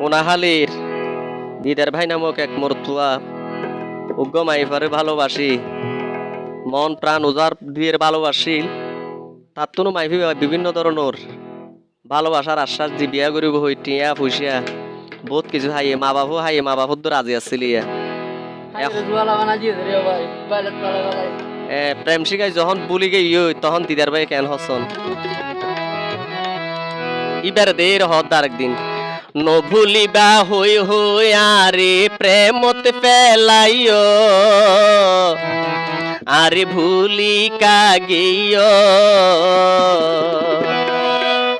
কোনাহালির দিদার ভাই নামক এক মরতুয়া উগ্র মাইফারে ভালোবাসি। মন প্রাণ উজার দিয়ে ভালোবাসি। তার তো মাইফি বিভিন্ন ধরনের ভালোবাসার আশ্বাস দি বিয়া করিব হই টিয়া পয়সা বহুত কিছু হাইয়ে মা বাবু হাইয়ে মা বাবুর রাজি আসছিলি এ, প্রেম শিখাই যখন বুলি গে ইয়ে তখন দিদার ভাই কেন হসন? ইবার দে হত আরেকদিন নভুলিবা হই আরে প্রেমত পেলাইও আরে ভুলি কাগিও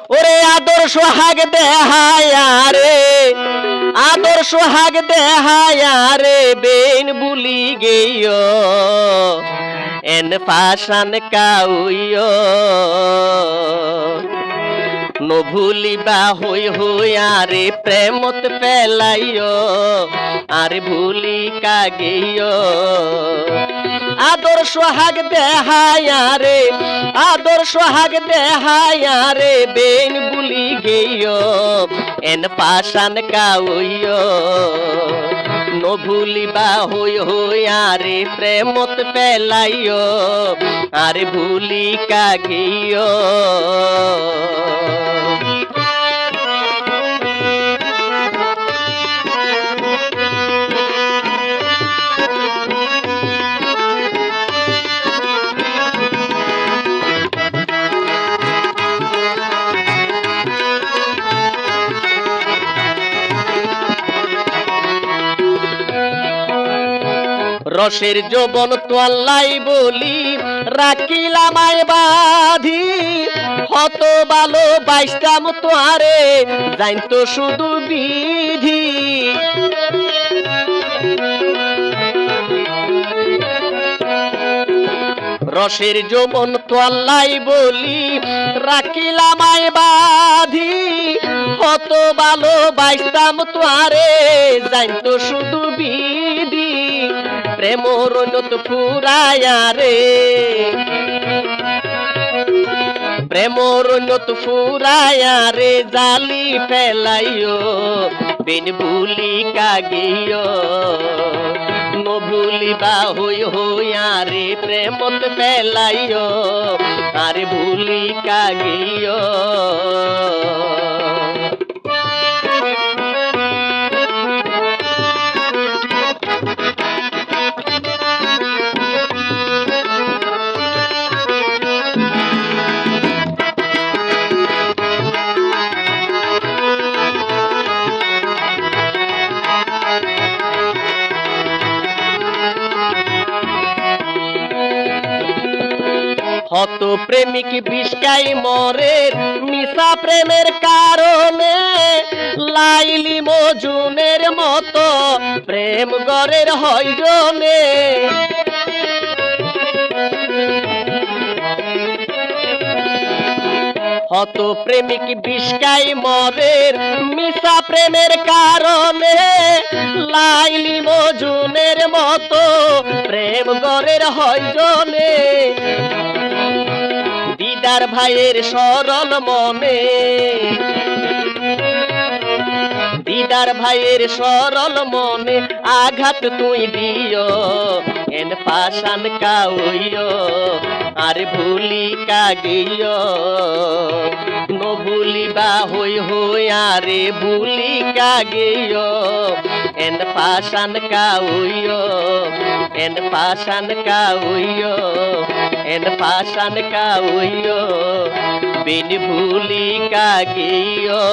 ওরে আদর্শ হাগ দেহায় আরে আদর্শ হাগ দেহায় আরে, বেন বুলি গেইও এন পাশান কাউইও নভুলিবা হই হই আরে প্রেমত পেলাইও আরে ভুলি কাগেইও আদর্শ হাগ দেহায়ারে আদর্শ হাগ দেহায়ারে বেন বুলি গেইও, এন পাশান কাউইও নভুলিবা হই হই আরে প্রেমত পেলাইও আরে ভুলি কাগিও রসের যৌবন তোয়াল্লাই বলি রাখিলাম আয় বাধি। হত ভালো বাইশটাম তোয়ারে জানতো শুধু বিধি। রসের যৌবন তোয়াল্লাই বলি রাখিলাম আয় বাধি। হত ভালো বাইশটাম তোয়ারে জানতো শুধু বিধি। প্রেমর নত ফুরায়া রে। প্রেমর নত ফুরায়া রে, জালি ফেলাইও, বিন ভুলি কাগিও নভুলিবা হই হইয়া রে, প্রেমত ফেলাইও, আরে ভুলি কাগিও হত প্রেমিক বিষকাই মরে, মিশা প্রেমের কারণে লাইলি মজুনের মতো প্রেম গরের হইজনে হত প্রেমিক বিষকাই মরে, মিশা প্রেমের কারণে লাইলি মজুনের মতো প্রেম গরের হইজনে দিদার ভাইয়ের সরল মনে। দিদার ভাইয়ের সরল মনে, আঘাত তুই দিও, এন পাশান কাউইও, আর ভুলি কাগিও ন ভুলিবা হই হই, আরে ভুলি কাগিও এন পাশান কাউইও, এন পাশান কাউইও। এন পাশান কাউইও বিন ভুলি কাগিও